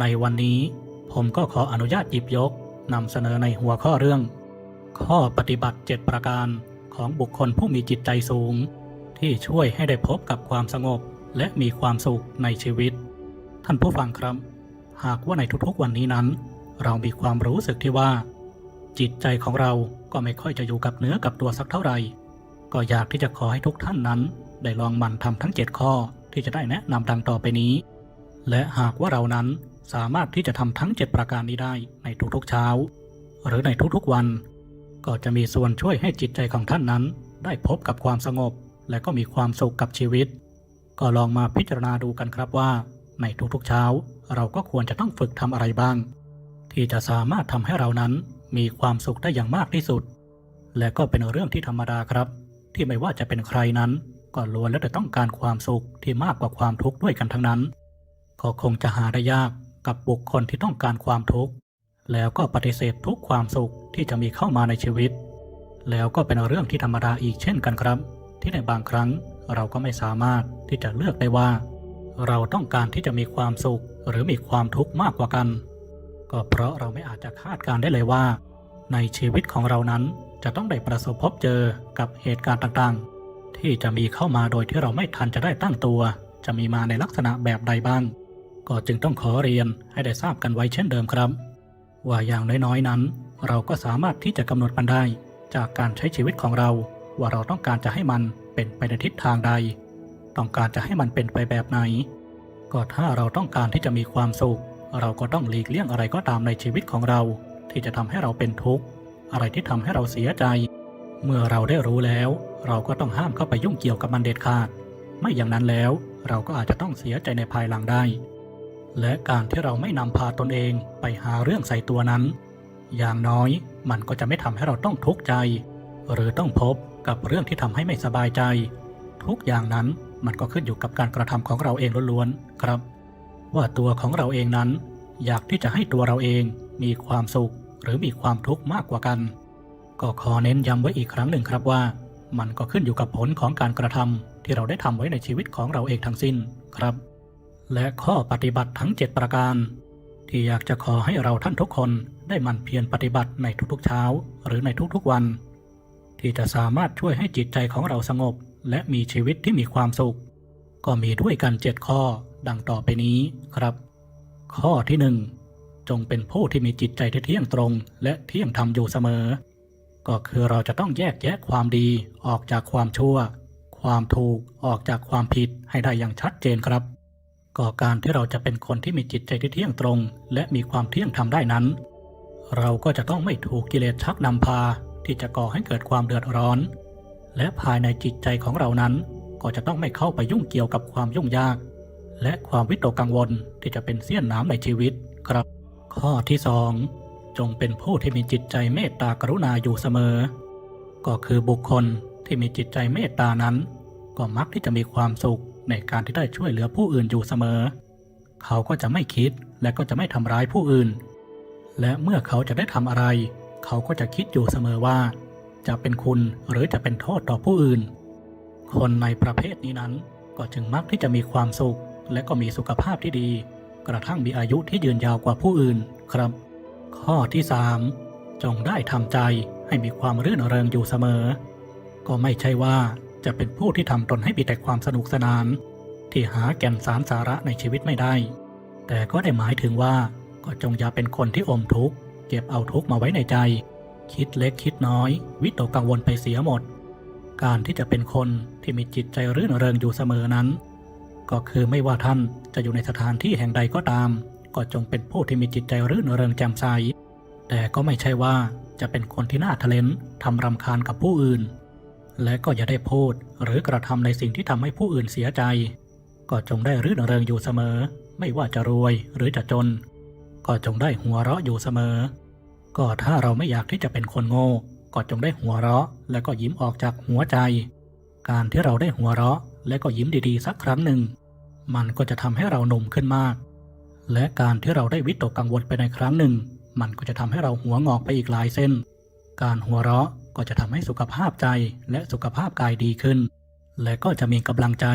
ในวันนี้ผมก็ขออนุญาตหยิบยกนำเสนอในหัวข้อเรื่อง ข้อปฏิบัติ 7 ประการของบุคคลผู้มีจิตใจสูง ที่ช่วยให้ได้พบกับความสงบและมีความสุขในชีวิต ท่านผู้ฟังครับ หากว่าในทุกๆวันนี้นั้น เรามีความรู้สึกที่ว่า จิตใจของเราก็ไม่ค่อยจะอยู่กับเนื้อกับตัวสักเท่าไหร่ ก็อยากที่จะขอให้ทุกท่านนั้น ได้ลองมันทำทั้ง 7 ข้อที่จะได้แนะนำดังต่อไปนี้ และหากว่าเรานั้น สามารถที่จะทำทั้ง 7 ประการนี้ได้ในทุกๆเช้า หรือในทุกๆวัน ก็จะมีส่วนช่วยให้จิตใจของท่านนั้น ได้พบกับความสงบ และก็มีความสุขกับชีวิต ก็ลองมาพิจารณาดูกันครับว่า ในทุกๆเช้า เราก็ควรจะต้องฝึกทำอะไรบ้าง ที่จะสามารถทำให้เรานั้นมีความสุขได้อย่างมากที่สุด และก็เป็นเรื่องที่ธรรมดาครับ ที่ไม่ว่าจะเป็นใครนั้นก็ล้วนแล้วแต่ต้องการความสุขที่มากกว่าความทุกข์ด้วยกันทั้งนั้น ก็คงจะหาได้ยาก กับบุคคลที่ต้องการความทุกข์ แล้วก็ปฏิเสธทุกความสุขที่จะมีเข้ามาในชีวิต แล้วก็เป็นเรื่องที่ธรรมดาอีกเช่นกันครับ ที่ในบางครั้งเราก็ไม่สามารถที่จะเลือกได้ว่า เราต้องการที่จะมีความสุขหรือมีความทุกข์มากกว่ากัน ก็เพราะเราไม่อาจจะคาดการได้เลยว่า ในชีวิตของเรานั้นจะต้องได้ประสบพบเจอกับเหตุการณ์ต่างๆ ที่จะมีเข้ามาโดยที่เราไม่ทันจะได้ตั้งตัว จะมีมาในลักษณะแบบใดบ้าง ก็จึงต้องขอเรียนให้ได้ทราบกันไว้เช่นเดิมครับ ว่าอย่างน้อยๆนั้น เราก็สามารถที่จะกำหนดมันได้ จากการใช้ชีวิตของเรา ว่าเราต้องการจะให้มันเป็นไปในทิศทางใด ต้องการจะให้มันเป็นไปแบบไหน ก็ถ้าเราต้องการที่จะมีความสุข เราก็ต้องหลีกเลี่ยงอะไรก็ตามในชีวิตของเรา ที่จะทำให้เราเป็นทุกข์อะไรที่ทำให้เราเสียใจ เมื่อเราได้รู้แล้ว เราก็ต้องห้ามเข้าไปยุ่งเกี่ยวกับมันเด็ดขาด ไม่อย่างนั้นแล้วเราก็อาจจะต้องเสียใจในภายหลังได้ และการที่เราไม่นำพาตนเองไปหาเรื่องใส่ตัวนั้น อย่างน้อยมันก็จะไม่ทำให้เราต้องทุกข์ใจ หรือต้องพบกับเรื่องที่ทำให้ไม่สบายใจ ทุกอย่างนั้นมันก็ขึ้นอยู่กับการกระทำของเราเองล้วนๆครับ ว่าตัวของเราเองนั้น อยากที่จะให้ตัวเราเองมีความสุข หรือมีความทุกข์มากกว่ากัน ก็ขอเน้นย้ำไว้อีกครั้งหนึ่งครับว่า มันก็ขึ้นอยู่กับผลของการกระทำที่เราได้ทำไว้ในชีวิตของเราเองทั้งสิ้นครับ และข้อปฏิบัติทั้ง 7 ประการ ที่อยากจะขอให้เราท่านทุกคนได้มันเพียรปฏิบัติในทุกๆเช้า หรือในทุกๆวัน ที่จะสามารถช่วยให้จิตใจของเราสงบ และมีชีวิตที่มีความสุข ก็มีด้วยกัน7ข้อดังต่อไปนี้ครับ ข้อที่1จงเป็นผู้ที่มีจิตใจที่เที่ยงตรง และเที่ยงธรรมอยู่เสมอ ก็คือเราจะต้องแยกแยะความดีออกจากความชั่ว ความถูกออกจากความผิดให้ได้อย่างชัดเจนครับ ก็การที่เราจะเป็นคนที่มีจิตใจที่เที่ยงตรง และมีความเที่ยงธรรมได้นั้น เราก็จะต้องไม่ถูกกิเลสชักนำพาที่จะก่อให้เกิดความเดือดร้อน และภายในจิตใจของเรานั้น ก็จะต้องไม่เข้าไปยุ่งเกี่ยวกับความยุ่งยาก และความวิตกกังวลที่จะเป็นเสี้ยนน้ำในชีวิตครับ ข้อที่สองจงเป็นผู้ที่มีจิตใจเมตตากรุณาอยู่เสมอ ก็คือบุคคลที่มีจิตใจเมตตานั้น ก็มักที่จะมีความสุข ในการที่ได้ช่วยเหลือผู้อื่นอยู่เสมอ เขาก็จะไม่คิดและก็จะไม่ทำร้ายผู้อื่น และเมื่อเขาจะได้ทำอะไร เขาก็จะคิดอยู่เสมอว่า จะเป็นคุณหรือจะเป็นโทษต่อผู้อื่น คนในประเภทนี้นั้นก็จึงมักที่จะมีความสุข และก็มีสุขภาพที่ดี กระทั่งมีอายุที่ยืนยาวกว่าผู้อื่นครับ ข้อที่ 3 จงได้ทำใจให้มีความรื่นเริงอยู่เสมอ ก็ไม่ใช่ว่า จะเป็นผู้ที่ทำตนให้มีแต่ความสนุกสนาน ที่หาแก่นสารสาระในชีวิตไม่ได้ แต่ก็ได้หมายถึงว่าก็จงอย่าเป็นคนที่อมทุกข์เก็บเอาทุกข์มาไว้ในใจ คิดเล็กคิดน้อย วิตกกังวลไปเสียหมด การที่จะเป็นคนที่มีจิตใจรื่นเริงอยู่เสมอนั้น ก็คือไม่ว่าท่านจะอยู่ในสถานที่แห่งใดก็ตาม ก็จงเป็นผู้ที่มีจิตใจรื่นเริงแจ่มใสแต่ก็ไม่ใช่ว่าจะเป็นคนที่น่าทะเลนทำรำคาญกับผู้อื่น และก็อย่าได้พูดหรือกระทำในสิ่งที่ทำให้ผู้อื่นเสียใจ ก็จงได้รื่นเริงอยู่เสมอ ไม่ว่าจะรวยหรือจะจน ก็จงได้หัวเราะอยู่เสมอ ก็ถ้าเราไม่อยากที่จะเป็นคนโง่ ก็จงได้หัวเราะ และก็ยิ้มออกจากหัวใจ การที่เราได้หัวเราะ และก็ยิ้มดีๆ สักครั้งหนึ่ง มันก็จะทำให้เราหนุ่มขึ้นมาก และการที่เราได้วิตกกังวลไปในครั้งหนึ่ง มันก็จะทำให้เราหัวงอกไปอีกหลายเส้น การหัวเราะ ก็จะทำให้สุขภาพใจและสุขภาพกายดีขึ้น และก็จะมีกำลังใจ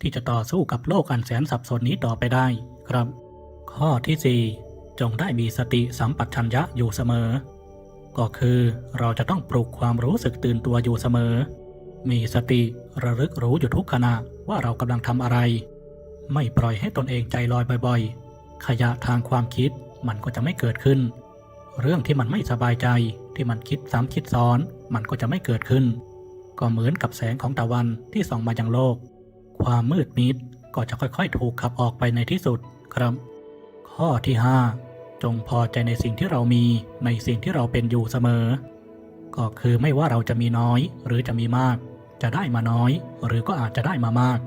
ที่จะต่อสู้กับโลกอันแสนสับสนนี้ต่อไปได้ครับ ข้อที่ 4 จงได้มีสติสัมปชัญญะอยู่เสมอ ก็คือเราจะต้องปลุกความรู้สึกตื่นตัวอยู่เสมอ มีสติระลึกรู้อยู่ทุกขณะว่าเรากำลังทำอะไร ไม่ปล่อยให้ตนเองใจลอยบ่อยๆ ขยะทางความคิดมันก็จะไม่เกิดขึ้น เรื่องที่มันไม่สบายใจ ที่มันคิดซ้ำคิดซ้อน มันก็จะไม่เกิดขึ้น ก็เหมือนกับแสงของตะวันที่ส่องมายังโลก ความมืดมิดก็จะค่อยๆ ถูกขับออกไปในที่สุดครับ ข้อที่ 5 จงพอใจในสิ่งที่เรามีในสิ่งที่เราเป็นอยู่เสมอ ก็คือไม่ว่าเราจะมีน้อยหรือจะมีมาก จะได้มาน้อย หรือก็อาจจะได้มามาก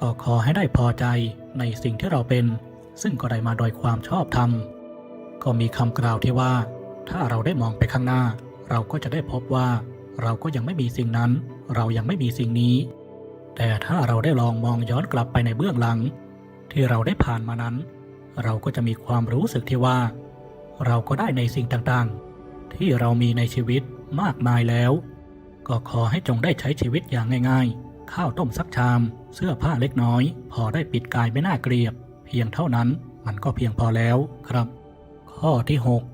ก็ขอให้ได้พอใจในสิ่งที่เราเป็น ซึ่งก็ได้มาโดยความชอบธรรมก็มีคำกล่าวที่ว่า ถ้าเราได้มองไปข้างหน้า เราก็จะได้พบว่า เราก็ยังไม่มีสิ่งนั้น เรายังไม่มีสิ่งนี้ แต่ถ้าเราได้ลองมองย้อนกลับไปในเบื้องหลัง ที่เราได้ผ่านมานั้น เราก็จะมีความรู้สึกที่ว่า เราก็ได้ในสิ่งต่างๆ ที่เรามีในชีวิตมากมายแล้ว ก็ขอให้จงได้ใช้ชีวิตอย่างง่าย ๆ ข้าวต้มสักชาม เสื้อผ้าเล็กน้อย พอได้ปิดกายไม่น่าเกลียดเพียงเท่านั้นมันก็เพียงพอแล้วครับ ข้อที่ 6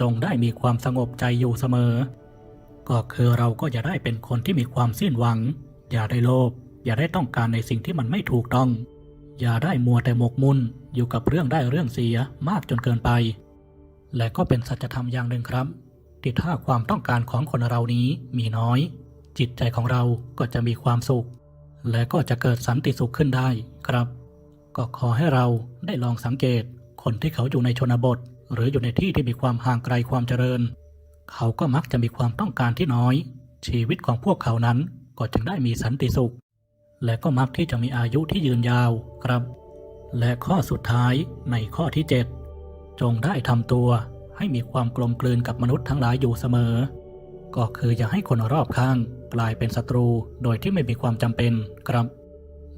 จงได้มีความสงบใจอยู่เสมอ ก็คือเราก็อย่าได้เป็นคนที่มีความสิ้นหวัง อย่าได้โลภอย่าได้ต้องการในสิ่งที่มันไม่ถูกต้อง อย่าได้มัวแต่หมกมุ่นอยู่กับเรื่องได้เรื่องเสียมากจนเกินไป และก็เป็นสัจธรรมอย่างหนึ่งครับที่ถ้าความต้องการของคนเรานี้มีน้อย จิตใจของเราก็จะมีความสุข และก็จะเกิดสันติสุขขึ้นได้ครับ ก็ขอให้เราได้ลองสังเกตคนที่เขาอยู่ในชนบท หรืออยู่ในที่ที่มีความห่างไกลความเจริญ เขาก็มักจะมีความต้องการที่น้อย ชีวิตของพวกเขานั้นก็จึงได้มีสันติสุข และก็มักที่จะมีอายุที่ยืนยาวครับ และข้อสุดท้ายในข้อที่ 7 จงได้ทำตัวให้มีความกลมกลืนกับมนุษย์ทั้งหลายอยู่เสมอ ก็คืออย่าให้คนรอบข้างกลายเป็นศัตรูโดยที่ไม่มีความจำเป็นครับ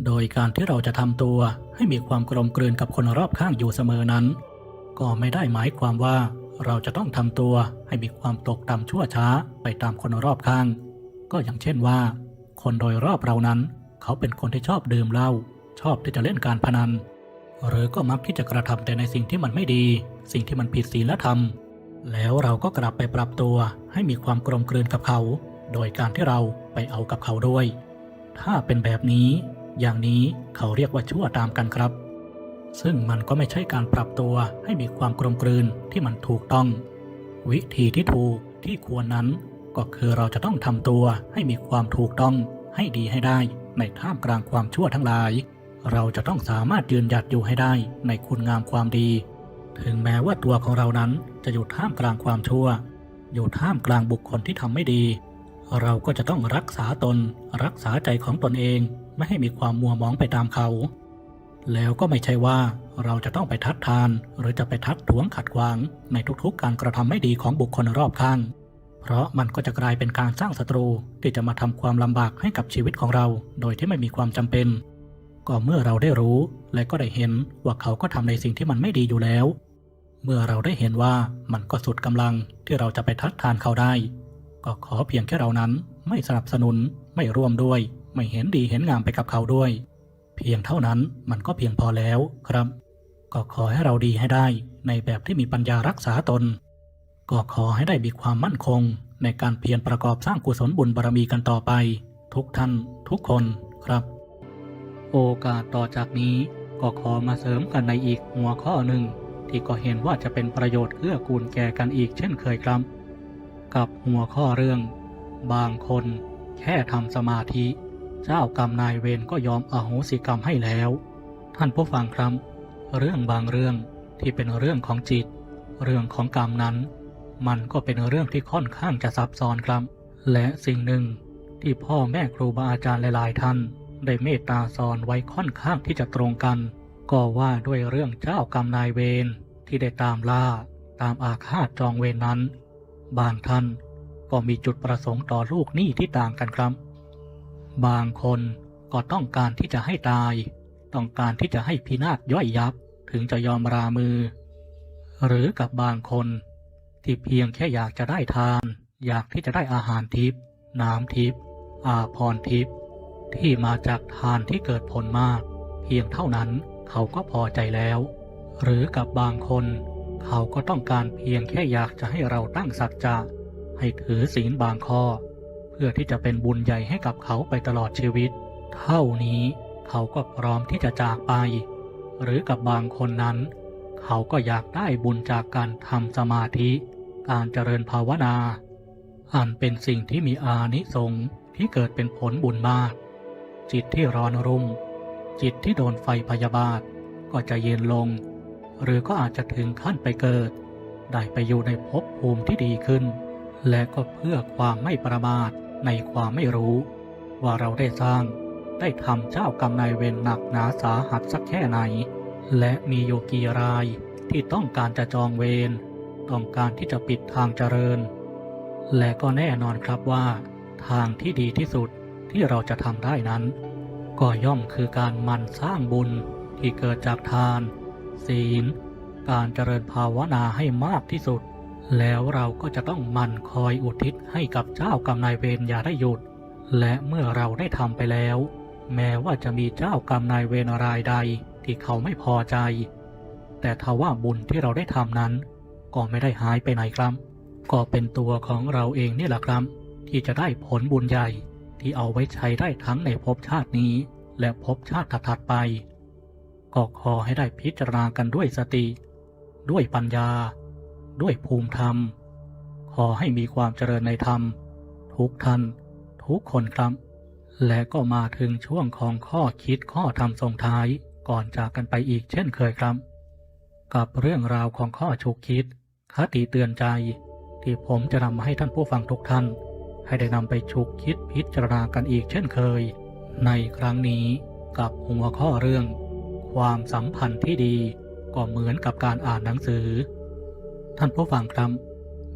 โดยการที่เราจะทำตัวให้มีความกลมกลืนกับคนรอบข้างอยู่เสมอนั้น ก็ไม่ได้หมายความว่าเราจะต้องทำตัวให้มีความตกต่ำชั่วช้าไปตามคนรอบข้าง ก็อย่างเช่นว่า คนโดยรอบเรานั้น เขาเป็นคนที่ชอบดื่มเหล้าชอบที่จะเล่นการพนัน หรือก็มักที่จะกระทำแต่ในสิ่งที่มันไม่ดี สิ่งที่มันผิดศีลธรรม แล้วเราก็กลับไปปรับตัวให้มีความกลมกลืนกับเขา โดยการที่เราไปเอากับเขาด้วย ถ้าเป็นแบบนี้ อย่างนี้เขาเรียกว่าชั่วตามกันครับ ซึ่งมันก็ไม่ใช่การปรับตัวให้มีความกลมกลืนที่มันถูกต้อง วิธีที่ถูกที่ควรนั้น ก็คือเราจะต้องทำตัวให้มีความถูกต้องให้ดีให้ได้ ในท่ามกลางความชั่วทั้งหลาย เราจะต้องสามารถยืนหยัดอยู่ให้ได้ในคุณงามความดี ถึงแม้ว่าตัวของเรานั้นจะอยู่ท่ามกลางความชั่ว อยู่ท่ามกลางบุคคลที่ทำไม่ดี เราก็จะต้องรักษาตน รักษาใจของตนเองไม่ให้มีความมัวมองไปตามเขา แล้วก็ไม่ใช่ว่าเราจะต้องไปทัดทาน หรือจะไปทัดทวงขัดขวาง ในทุกๆ การกระทำไม่ดีของบุคคลรอบข้าง เพราะมันก็จะกลายเป็นการสร้างศัตรูที่จะมาทำความลำบากให้กับชีวิตของเรา โดยที่ไม่มีความจำเป็น ก็เมื่อเราได้รู้และก็ได้เห็นว่าเขาก็ทำในสิ่งที่มันไม่ดีอยู่แล้ว เมื่อเราได้เห็นว่ามันก็สุดกำลังที่เราจะไปทัดทานเขาได้ ก็ขอเพียงแค่เรานั้นไม่สนับสนุนไม่ร่วมด้วย ไม่เห็นดีเห็นงามไปกับเขาด้วย พียงเท่านั้นมันก็เพียงพอแล้วครับ ก็ขอให้เราดีให้ได้ในแบบที่มีปัญญารักษาตน ก็ขอให้ได้มีความมั่นคง ในการเพียรประกอบสร้างกุศลบุญบารมีกันต่อไป ทุกท่านทุกคนครับ โอกาสต่อจากนี้ก็ขอมาเสริมกันในอีกหัวข้อหนึ่ง ที่ก็เห็นว่าจะเป็นประโยชน์เอื้อกูลแก่กันอีกเช่นเคยครับ กับหัวข้อเรื่อง บางคนแค่ทำสมาธิ เจ้ากรรมนายเวรก็ยอมอโหสิกรรมให้แล้ว ท่านผู้ฟังครับ เรื่องบางเรื่องที่เป็นเรื่องของจิต เรื่องของกรรมนั้น มันก็เป็นเรื่องที่ค่อนข้างจะซับซ้อนครับ และสิ่งหนึ่งที่พ่อแม่ครูบาอาจารย์หลายๆท่าน ได้เมตตาสอนไว้ค่อนข้างที่จะตรงกัน ก็ว่าด้วยเรื่องเจ้ากรรมนายเวรที่ได้ตามล่าตามอาฆาตจองเวรนั้น บางท่านก็มีจุดประสงค์ต่อลูกหนี้ที่ต่างกันครับ บางคนก็ต้องการที่จะให้ตาย ต้องการที่จะให้พินาศย่อยยับถึงจะยอมรามือ หรือกับบางคนที่เพียงแค่อยากจะได้ทาน อยากที่จะได้อาหารทิพย์น้ำทิพย์อาพรทิพย์ที่มาจากทานที่เกิดผลมาก เพียงเท่านั้นเขาก็พอใจแล้ว หรือกับบางคน เขาก็ต้องการเพียงแค่อยากจะให้เราตั้งสัจจะให้ถือศีลบางข้อ พื่อที่จะเป็นบุญใหญ่ให้กับเขาไปตลอดชีวิต เท่านี้เขาก็พร้อมที่จะจากไป หรือกับบางคนนั้น เขาก็อยากได้บุญจากการทำสมาธิ การเจริญภาวนา อันเป็นสิ่งที่มีอานิสงส์ที่เกิดเป็นผลบุญมาก จิตที่ร้อนรุ่ม จิตที่โดนไฟพยาบาทก็จะเย็นลง หรือก็อาจจะถึงขั้นไปเกิด ได้ไปอยู่ในภพภูมิที่ดีขึ้น และก็เพื่อความไม่ประมาท ในความไม่รู้ ว่าเราได้สร้างได้ทำเจ้ากรรมนายเวรหนักหนาสาหัสสักแค่ไหน และมีโยกีรายที่ต้องการจะจองเวรต้องการที่จะปิดทางเจริญ และก็แน่นอนครับว่า ทางที่ดีที่สุดที่เราจะทำได้นั้น ก็ย่อมคือการมันสร้างบุญที่เกิดจากทาน ศีล การเจริญภาวนาให้มากที่สุด แล้วเราก็จะต้องมั่นคอยอุทิศให้กับเจ้ากรรมนายเวรอย่าได้หยุด และเมื่อเราได้ทำไปแล้ว แม้ว่าจะมีเจ้ากรรมนายเวรรายใดที่เขาไม่พอใจ แต่ทว่าบุญที่เราได้ทำนั้น ก็ไม่ได้หายไปไหนครับ ก็เป็นตัวของเราเองนี่แหละครับ ที่จะได้ผลบุญใหญ่ที่เอาไว้ใช้ได้ทั้งในภพชาตินี้ และภพชาติถัดๆไปก็ขอให้ได้พิจารณากันด้วยสติ ด้วยปัญญา ด้วยภูมิธรรม ขอให้มีความเจริญในธรรม ทุกท่านทุกคนครับ และก็มาถึงช่วงของข้อคิดข้อธรรมส่งท้ายก่อนจากกันไปอีกเช่นเคยครับ กับเรื่องราวของข้อฉุกคิดคติเตือนใจ ที่ผมจะนำมาให้ท่านผู้ฟังทุกท่าน ให้ได้นำไปฉุกคิดพิจารณากันอีกเช่นเคย ในครั้งนี้กับหัวข้อเรื่อง ความสัมพันธ์ที่ดีก็เหมือนกับการอ่านหนังสือ ท่านผู้ฟังครับ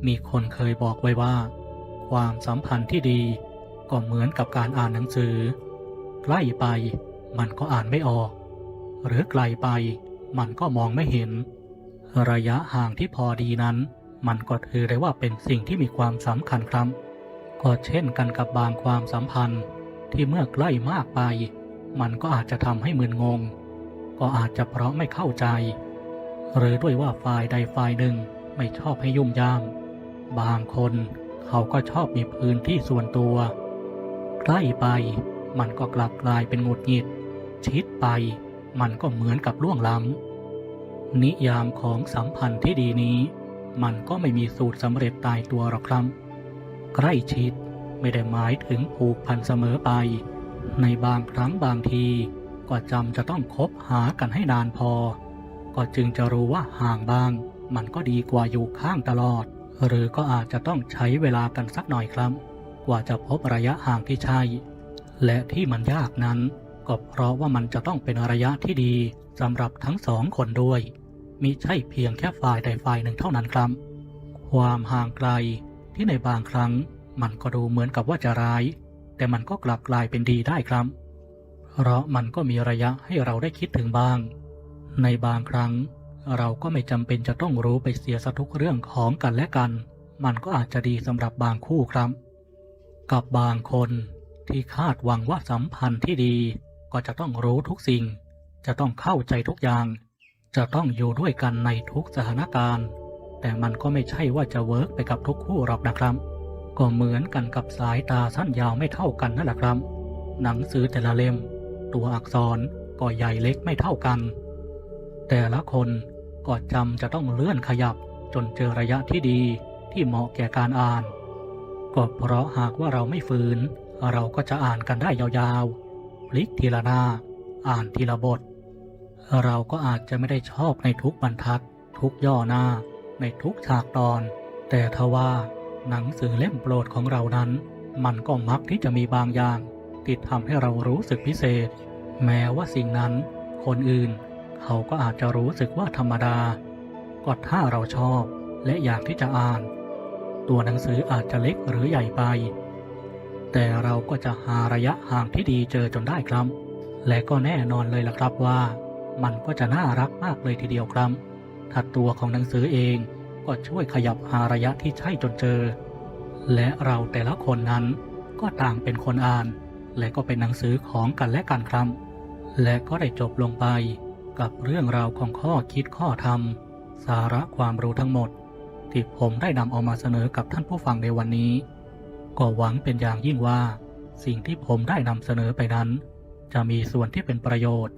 มีคนเคยบอกไว้ว่า ความสัมพันธ์ที่ดีก็เหมือนกับการอ่านหนังสือ ใกล้ไปมันก็อ่านไม่ออก หรือไกลไปมันก็มองไม่เห็น ระยะห่างที่พอดีนั้น มันก็ถือได้ว่าเป็นสิ่งที่มีความสำคัญครับก็เช่นกันกับบางความสัมพันธ์ที่เมื่อใกล้มากไป มันก็อาจจะทำให้มึนงง ก็อาจจะเพราะไม่เข้าใจ หรือด้วยว่าฝ่ายใดฝ่ายหนึ่ง ไม่ชอบให้ยุ่งยาม บางคนเขาก็ชอบมีพื้นที่ส่วนตัวใกล้ไปมันก็กลับกลายเป็นหงุดหงิด ชิดไปมันก็เหมือนกับล่วงล้ำ นิยามของสัมพันธ์ที่ดีนี้ มันก็ไม่มีสูตรสำเร็จตายตัวหรอกครับใกล้ชิดไม่ได้หมายถึงผูกพันเสมอไป ในบางครั้งบางทีก็จำจะต้องคบหากันให้นานพอ ก็จึงจะรู้ว่าห่างบ้าง มันก็ดีกว่าอยู่ข้างตลอด หรือก็อาจจะต้องใช้เวลากันสักหน่อยครับ กว่าจะพบระยะห่างที่ใช่ และที่มันยากนั้น ก็เพราะว่ามันจะต้องเป็นระยะที่ดีสำหรับทั้งสองคนด้วย มิใช่เพียงแค่ฝ่ายใดฝ่ายหนึ่งเท่านั้นครับ ความห่างไกลที่ในบางครั้ง มันก็ดูเหมือนกับว่าจะร้าย แต่มันก็กลับกลายเป็นดีได้ครับ เพราะมันก็มีระยะให้เราได้คิดถึงบ้าง ในบางครั้ง เราก็ไม่จำเป็นจะต้องรู้ไปเสียสทุกเรื่องของกันและกัน มันก็อาจจะดีสำหรับบางคู่ครับ กับบางคนที่คาดหวังว่าสัมพันธ์ที่ดี ก็จะต้องรู้ทุกสิ่ง จะต้องเข้าใจทุกอย่าง จะต้องอยู่ด้วยกันในทุกสถานการณ์ แต่มันก็ไม่ใช่ว่าจะเวิร์กไปกับทุกคู่หรอกนะครับ ก็เหมือนกันกับสายตาสั้นยาวไม่เท่ากันนั่นแหละครับ หนังสือแต่ละเล่ม ตัวอักษรก็ใหญ่เล็กไม่เท่ากัน แต่ละคน ก็จำจะต้องเลื่อนขยับจนเจอระยะที่ดีที่เหมาะแก่การอ่าน ก็เพราะหากว่าเราไม่ฝืน เราก็จะอ่านกันได้ยาวๆ พลิกทีละหน้า อ่านทีละบท เราก็อาจจะไม่ได้ชอบในทุกบรรทัด ทุกย่อหน้า ในทุกฉากตอน แต่ทว่าหนังสือเล่มโปรดของเรานั้น มันก็มักที่จะมีบางอย่างที่ทำให้เรารู้สึกพิเศษ แม้ว่าสิ่งนั้นคนอื่น เขาก็อาจจะรู้สึกว่าธรรมดา ก็ถ้าเราชอบและอยากที่จะอ่าน ตัวหนังสืออาจจะเล็กหรือใหญ่ไป แต่เราก็จะหาระยะห่างที่ดีเจอจนได้ครับ และก็แน่นอนเลยล่ะครับว่า มันก็จะน่ารักมากเลยทีเดียวครับถ้าตัวของหนังสือเองก็ช่วยขยับหาระยะที่ใช่จนเจอ และเราแต่ละคนนั้นก็ต่างเป็นคนอ่าน และก็เป็นหนังสือของกันและกันครับ และก็ได้จบลงไป กับเรื่องราวของข้อคิดข้อธรรม สาระความรู้ทั้งหมด ที่ผมได้นำเอามาเสนอกับท่านผู้ฟังในวันนี้ ก็หวังเป็นอย่างยิ่งว่า สิ่งที่ผมได้นำเสนอไปนั้น จะมีส่วนที่เป็นประโยชน์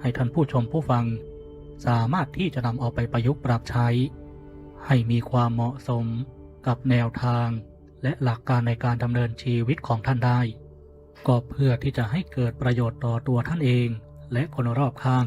ให้ท่านผู้ชมผู้ฟัง สามารถที่จะนำเอาไปประยุกต์ปรับใช้ ให้มีความเหมาะสมกับแนวทาง และหลักการในการดำเนินชีวิตของท่านได้ ก็เพื่อที่จะให้เกิดประโยชน์ต่อตัวท่านเอง และคนรอบข้าง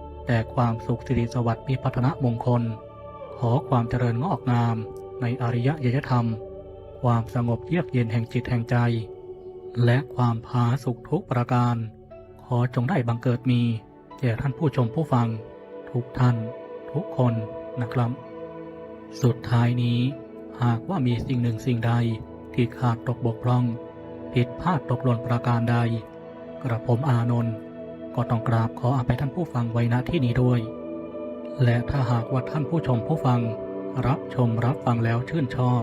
แต่ความสุขสิริสวัสดิ์มีพัฒนมงคล ขอความเจริญงอกงาม ในอริยยยธรรม ความสงบเยือกเย็นแห่งจิตแห่งใจ และความผาสุขทุกประการ ขอจงได้บังเกิดมีแก่ท่านผู้ชมผู้ฟัง ทุกท่าน ทุกคนนะครับ สุดท้ายนี้ หากว่ามีสิ่งหนึ่งสิ่งใดที่ขาดตกบกพร่อง ผิดพลาดตกหล่นประการใด กระผมอานนท์ ก็ต้องกราบขออภัยท่านผู้ฟังไว้ณที่นี้ด้วย และถ้าหากว่าท่านผู้ชมผู้ฟัง รับชมรับฟังแล้วชื่นชอบ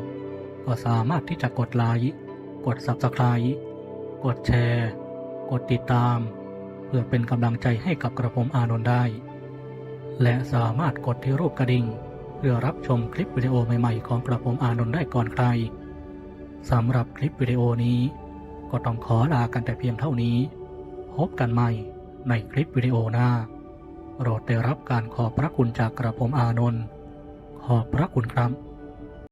ก็สามารถที่จะกดไลค์กด Subscribe กดแชร์ กดติดตาม เพื่อเป็นกำลังใจให้กับกระผมอานนท์ได้ และสามารถกดที่รูปกระดิ่ง เพื่อรับชมคลิปวิดีโอใหม่ๆ ของกระผมอานนท์ได้ก่อนใครสำหรับคลิปวิดีโอนี้ ก็ต้องขอลากันแต่เพียงเท่านี้ พบกันใหม่ ในคลิปวิดีโอหน้าโปรดได้รับการขอบพระคุณจากกระผมอานนท์ขอบพระคุณครับ